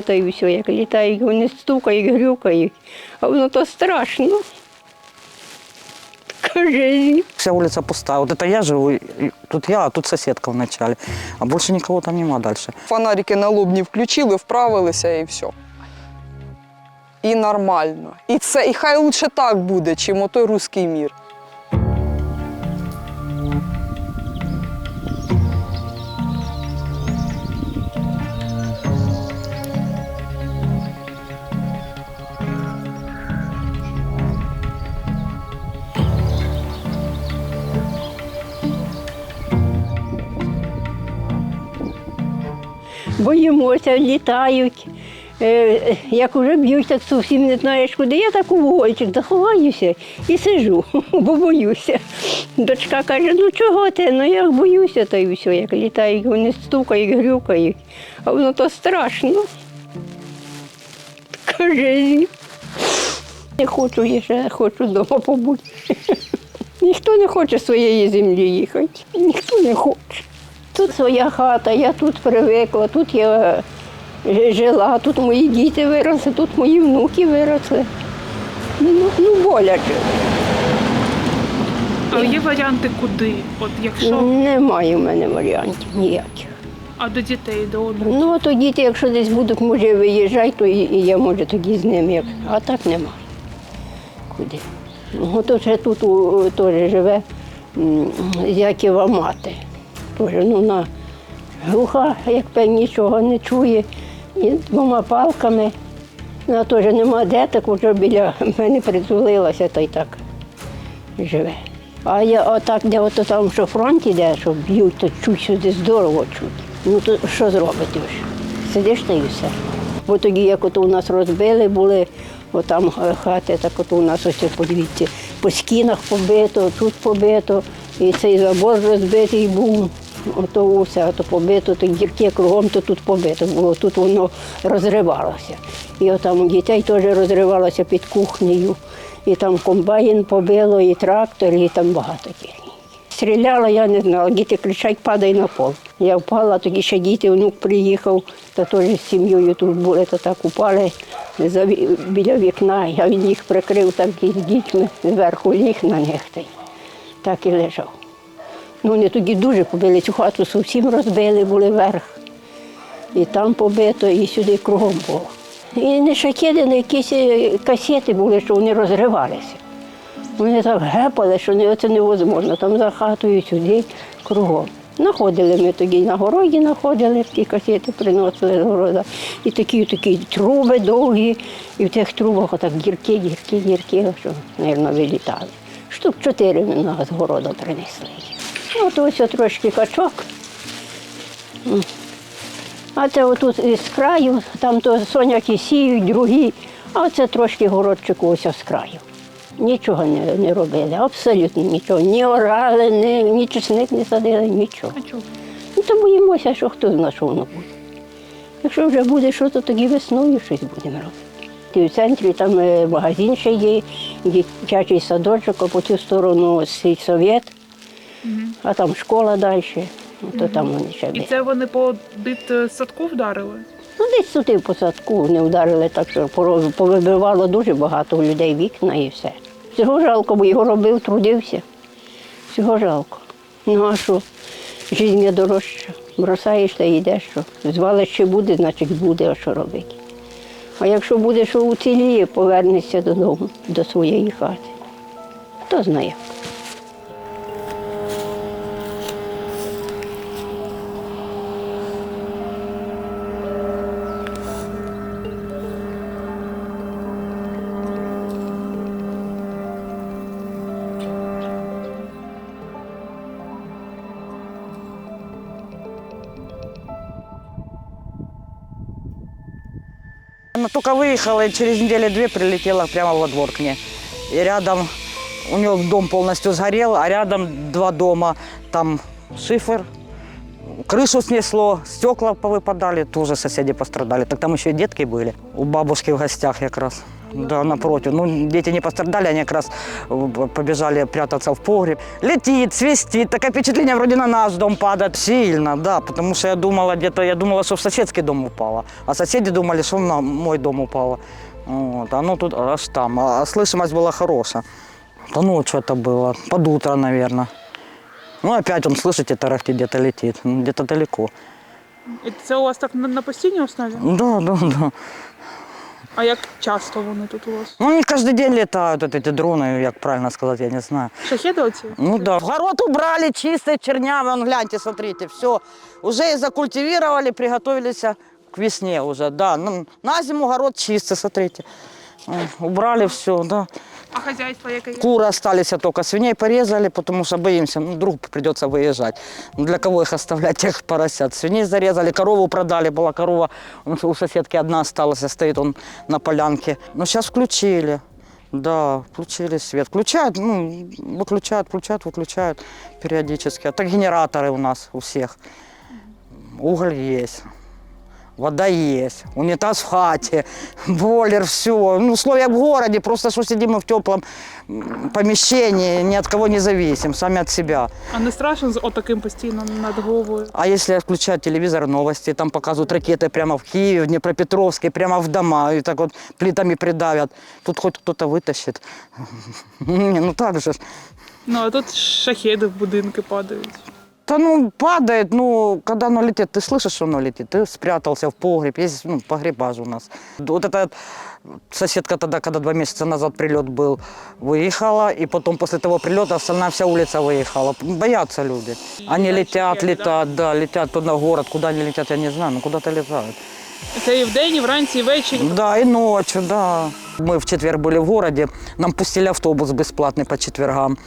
та й все, як літають, вони стукають, грюкають, а воно то страшно. Вся улица пустая. Вот это я живу, тут я, а тут соседка вначале. А больше никого там нема дальше. Фонарики на лобні включили, вправилися і все. І нормально. І це, і хай лучше так буде, чим отой руський мір. Боїмося, літають. Е, Як вже б'ють, так зовсім не знаєш куди. Я так у вугольчик заховаюся і сижу, бо боюся. Дочка каже, ну чого ти? Ну як боюся, та й все, як літають, вони стукають, грюкають, а воно то страшно. Каже, не хочу, я ще хочу вдома побути. Ніхто не хоче своєї землі їхати, ніхто не хоче. Тут своя хата, я тут привикла, тут я жила, тут мої діти виросли, тут мої внуки виросли. Ну, ну боляче. А є варіанти куди? От якщо Немає в мене варіантів ніяких. а до дітей, до онуків? Ну, то діти, якщо десь будуть, може, виїжджати, то і, і я може тоді з ними. як- А так нема. Куди? Ну, то ще тут у- теж живе м, Яківа мати. Тоже, ну, вона глуха, як нічого не чує. І двома палками. Вона теж нема де, так вже біля мене притулилася та й так живе. А я отак, де ото там, що фронт іде, що б'ють, то чуть сюди здорово чуть. Ну то що зробити вже? Сидиш та й все. Бо тоді, як ото у нас розбили, були отам хати, так ото у нас ось подивіться, по стінах побито, тут побито, і цей забор розбитий був. Ото усе, ото побито, то дірки кругом, то тут побито було, тут воно розривалося. І отам у дітей теж розривалося під кухнею. І там комбайн побило, і трактор, і там багато техніки. Стріляла, я не знала, діти кричать, падай на пол. Я впала, тоді ще діти, внук приїхав, та теж з сім'єю тут були, то так упали біля вікна. Я він їх прикрив так із дітьми, зверху ліг на них так і лежав. Ну, вони тоді дуже побили, цю хату зовсім розбили, були вверх. І там побито, і сюди кругом було. І не шахеди, не якісь е, касети були, що вони розривалися. Вони так гепали, що це невозможно. Там за хатою сюди кругом. Находили ми тоді на городі, знаходили, ті касети приносили з города. І такі такі труби довгі, і в тих трубах отак дірки, дірки, дірки, що, мабуть, вилітали. Штук чотири ми з города принесли. От ось трошки качок. А це отут із краю, там то соняки сіють, другі, а оце трошки городчику ось з краю. Нічого не, не робили, абсолютно нічого. Ні орали, ні, ні чесник не садили, нічого. А чого? Ну, то боїмося, що хто знає, що воно буде. Якщо вже буде щось, то тоді весною щось будемо робити. І в центрі там е, магазин ще є, дитячий садочок, а по цю сторону сільсовєт, а там школа далі, ну, то там вони ще І це вони по дитсадку вдарили? Ну, десь туди по садку не вдарили, так що повибивало дуже багато у людей вікна і все. Всього жалко, бо його робив, трудився. Всього жалко. Ну а що? Життя дорожча. Бросаєш та йдеш, що звалище буде, значить буде, а що робити. А якщо буде, що уціліє, повернешся додому, до своєї хати. Хто знає. Только выехала, и через неделю две прилетела прямо во двор к ней. И рядом у нее дом полностью сгорел, а рядом два дома. Там шифер, крышу снесло, стекла повыпадали, тоже соседи пострадали. Так там еще и детки были. У бабушки в гостях как раз. Да, напротив. Ну, дети не пострадали, они как раз э, побежали прятаться в погреб. Летит, свистит, такое впечатление, вроде на наш дом падает. Сильно, да, потому что я думала где-то, я думала, что в соседский дом упало. А соседи думали, что на мой дом упало. Вот, оно тут аж там. А слышимость была хорошая. Да ну, что это было? Под утро, наверное. Ну, опять он, слышите, тарахтит, где-то летит, ну, где-то далеко. І Це у вас так на, на постійній основі? Да, да, да. А як часто вони тут у вас? Ну, они каждый день летают, вот эти дроны, как правильно сказать, я не знаю. Шахеди оці? Ну да. Огород убрали, чистый, чернявый, вон, гляньте, смотрите, все. Уже и закультивировали, приготовились к весне уже, да. Ну, на зиму огород чистый, смотрите. М, Убрали все, да. А хазяйство яке є? Куры остались а только, свиней порезали, потому что боимся, ну, вдруг придется выезжать. Ну, для кого их оставлять, тех поросят. Свиней зарезали, корову продали, была корова, у у соседки одна осталась, а стоит он на полянке. Но сейчас включили, да, включили свет. Включают, ну, выключают, включают, выключают периодически. А так генераторы у нас у всех. Уголь есть. Вода есть, унитаз в хате, бойлер, все. Ну, условия в городе, просто что сидим мы в теплом м, помещении, ни от кого не зависим, сами от себя. А не страшно з отаким постійно над головою? А если включать телевизор, новости, там показывают ракеты прямо в Киеве, в Днепропетровске, прямо в дома, и так вот плитами придавят. Тут хоть кто-то вытащит. Не, ну так же. ж. Ну а тут шахеди в будинки падають. Да ну, падает, ну, когда оно летит, ты слышишь, что оно летит, ты спрятался в погреб, есть ну, погреба же у нас. Вот эта соседка тогда, когда два месяца назад прилет был, выехала, и потом после того прилета остальная вся улица выехала. Боятся люди. Они летят, летят, да, летят туда в город, куда они летят, я не знаю, но куда-то летают. Це і вдень, і вранці, і ввечері. Да, и ночью, да. Мы в четверг были в городе, нам пустили автобус бесплатный по четвергам.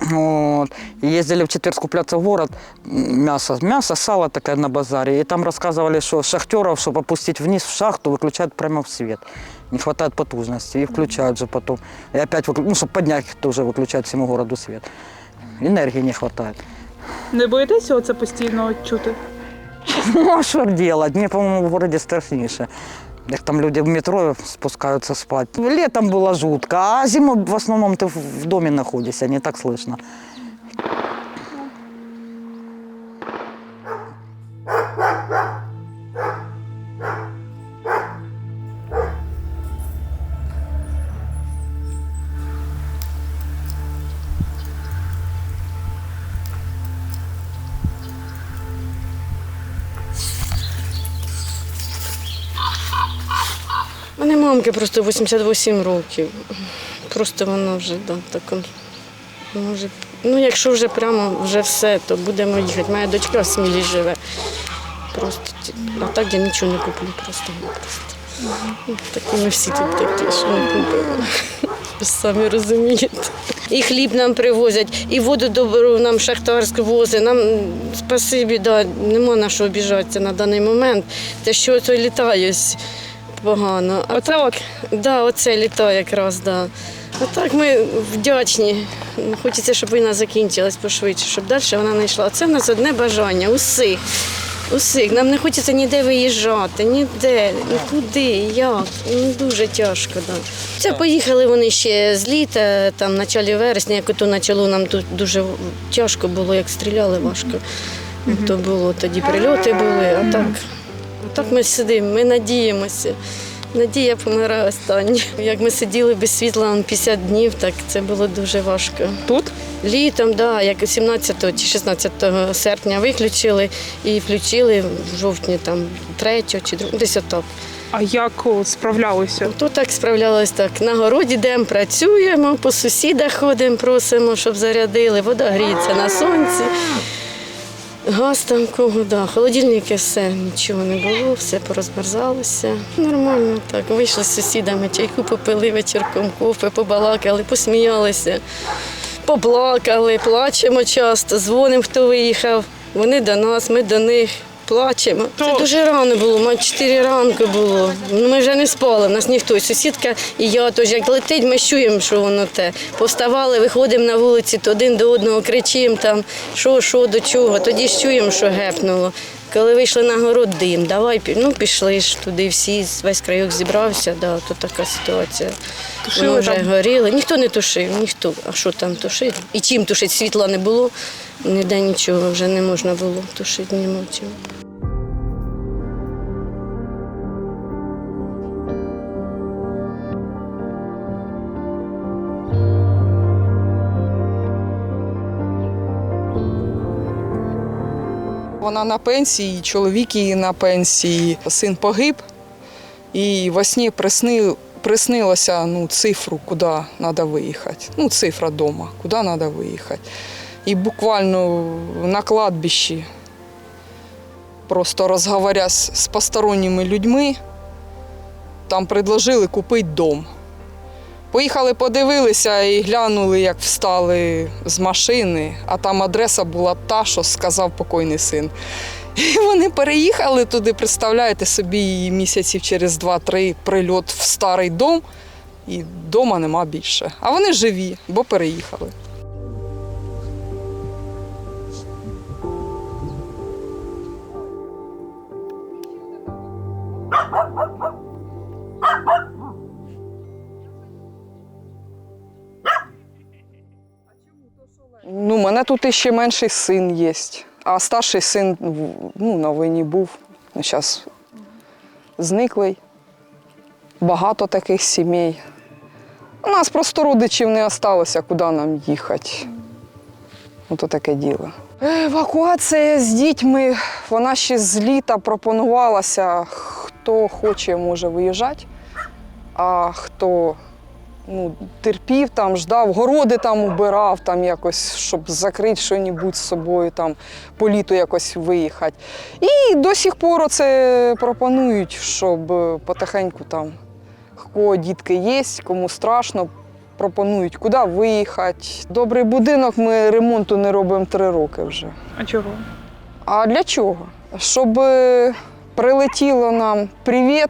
Вот. И ездили в четверг скупляться в город, м, мясо, мясо, сало такое на базаре. И там рассказывали, что шахтеров, чтобы опустить вниз в шахту, выключают прямо в свет. Не хватает потужности, и включают же потом. И опять, выклю- ну, чтобы поднять их тоже выключают всему городу свет. Энергии не хватает. Не боїтеся оце постійно чути? Ну, а что делать? Мне, по-моему, в городе страшнейше. Як там люди в метро спускаются спать. Летом было жутко, а зимой в основном ты в в доме находишься, не так слышно. У просто 88 років. Просто вона вже да, так, може, ну якщо вже прямо вже все, то будемо їхати. Моя дочка в Смілі живе. Просто а так я нічого не куплю просто. просто. Ну, Такі ми всі тут такі, що не купимо. Самі розумієте. І хліб нам привозять, і воду добру нам шахтарську возить. Нам спасибі, да, нема на що обіжатися на даний момент. Те, що це літає ось погано. А Оце от Да, оце літо якраз, да. А так ми вдячні. Хочеться, щоб війна закінчилась пошвидше, щоб далі вона не йшла. Це в нас одне бажання усіх. Усіх. Нам не хочеться ніде виїжджати, ніде, нікуди, як. Ну, дуже тяжко. Да. Це поїхали вони ще з літа, там в началі вересня, як ото почало нам тут дуже тяжко було, як стріляли важко. То було тоді прильоти були, а так, так ми сидимо, ми надіємося. Надія помирає остання. Як ми сиділи без світла он 50 днів, так це було дуже важко. тут. Літом, да, як 17 чи 16 серпня виключили і включили в жовтні, там 3 чи 2, десь отак. А як справлялися? То так справлялось так. На городі йдемо, працюємо, по сусідах ходимо, просимо, щоб зарядили, вода гріється на сонці. Газ там кого, да. Холодильники все, нічого не було, все порозмерзалося. Нормально так. Вийшли з сусідами, чайку попили вечірком, кофе, побалакали, посміялися, поплакали, плачемо часто, дзвонимо, хто виїхав. Вони до нас, ми до них. Плачемо. Це дуже рано було, мать 4 ранку було. Ну, Ми вже не спали, нас ніхто. І Сусідка і я теж як летить, ми чуємо, що воно те. Повставали, виходимо на вулиці, то один до одного кричимо там, що, що, до чого. Тоді ж чуємо, що гепнуло. Коли вийшли на город, дим, давай ну, пішли ж туди всі, весь крайок зібрався, да, то така ситуація. Тушили Воно вже там? горіли. Ніхто не тушив, ніхто. А що там тушити? І чим тушити? Світла не було, ніде нічого вже не можна було тушити, нема. Вона на пенсії, чоловік її на пенсії, син погиб. І во сні присни, приснилося ну, цифру, куди треба виїхати. Ну, цифра вдома, куди треба виїхати. І буквально на кладбищі, просто розговорясь з посторонніми людьми, там предложили купити дом. Поїхали, подивилися і глянули, як встали з машини, а там адреса була та, що сказав покойний син. І вони переїхали туди, представляєте собі, місяців через 2-3 прильот в старий дом, і вдома нема більше. А вони живі, бо переїхали. Тут іще менший син є, а старший син ну, на війні був. Ну, зараз зниклий. Багато таких сімей. У нас просто родичів не залишилося, куди нам їхати. Ото таке діло. Евакуація з дітьми, вона ще з літа пропонувалася. Хто хоче, може виїжджати, а хто ну, терпів, там, ждав, городи там убирав, там якось, щоб закрити щось з собою, там, по літу якось виїхати. І до сих пор це пропонують, щоб е, потихеньку там, кого дітки є, кому страшно, пропонують, куди виїхати. Добрий будинок, ми ремонту не робимо три роки вже. А чого? А для чого? Щоб е, прилетіло нам привіт,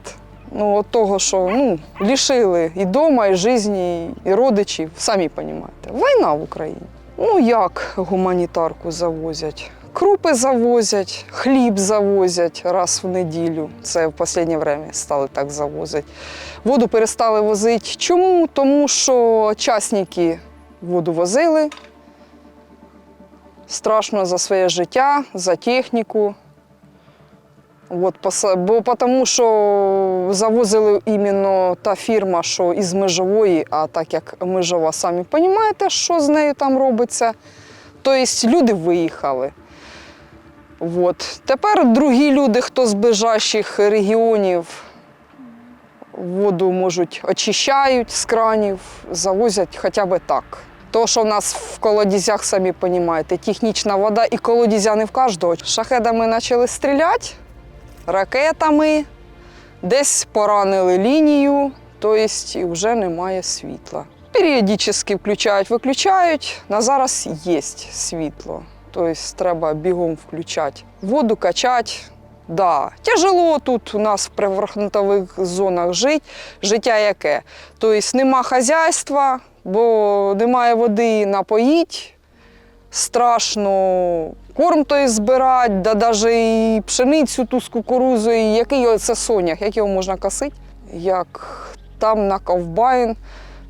ну, от того, що ну, лишили і дома, і житті, і родичів, самі розумієте. Війна в Україні. Ну як гуманітарку завозять? Крупи завозять, хліб завозять раз в неділю. Це в останнє час стали так завозити. Воду перестали возити. Чому? Тому що частники воду возили, страшно за своє життя, за техніку. От, бо тому що завозили іменно та фірма, що із межової, а так як межова, самі розумієте, що з нею там робиться. Тобто люди виїхали. От. Тепер другі люди, хто з ближайших регіонів, воду можуть очищають з кранів, завозять хоча б так. То, що в нас в колодязях, самі розумієте, технічна вода і колодязя не в кожного. Шахедами почали стріляти, ракетами, десь поранили лінію, тобто вже немає світла. Періодично включають, виключають. На зараз є світло. Тобто треба бігом включати. Воду качати. Да, тяжело тут у нас в прифронтових зонах жити. Життя яке? Тобто нема хазяйства, бо немає води напоїть. Страшно корм той збирати, да навіть і пшеницю ту з кукурузою. Який це сонях, як його можна косити? Як там на ковбайн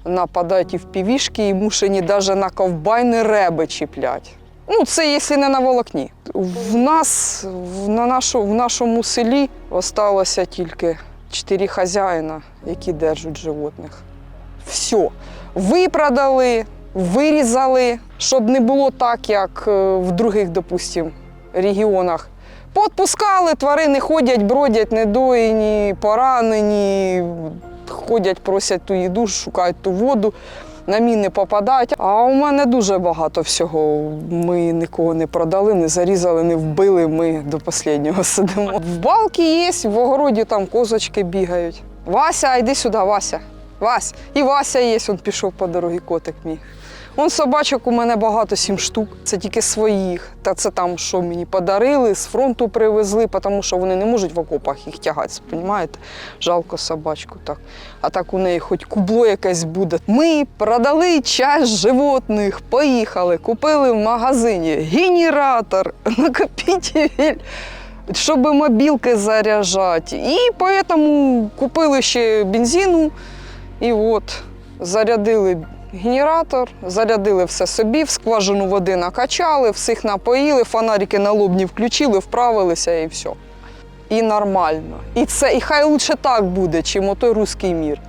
нападають і в півішки, і мушені навіть на ковбайни реби чіплять. Ну, це якщо не на волокні. В нас, на нашу, в нашому селі залишилося тільки чотири хазяїна, які держать животних. Все. Випродали, вирізали, щоб не було так, як е, в других, допустим, регіонах. Поотпускали, тварини ходять, бродять, недоїні, поранені, ходять, просять ту їду, шукають ту воду на міни попадають. А у мене дуже багато всього. Ми нікого не продали, не зарізали, не вбили. Ми до останнього сидимо. В балки є, в огороді там козочки бігають. Вася, йди сюди, Вася. Вась. І Вася є, він пішов по дорозі, котик мій. Он собачок у мене багато, сім штук. Це тільки своїх. Та це там, що мені подарили, з фронту привезли, тому що вони не можуть в окопах їх тягати. Розумієте? Жалко собачку так. А так у неї хоч кубло якесь буде. Ми продали часть животних, поїхали, купили в магазині генератор, накопитель. щоб мобілки заряджати. І тому купили ще бензину. І от зарядили генератор, зарядили все собі, в скважину води накачали, всіх напоїли, фонарики на лобні включили, вправилися і все. І нормально. І це, і хай лучше так буде, чим отой руський мір.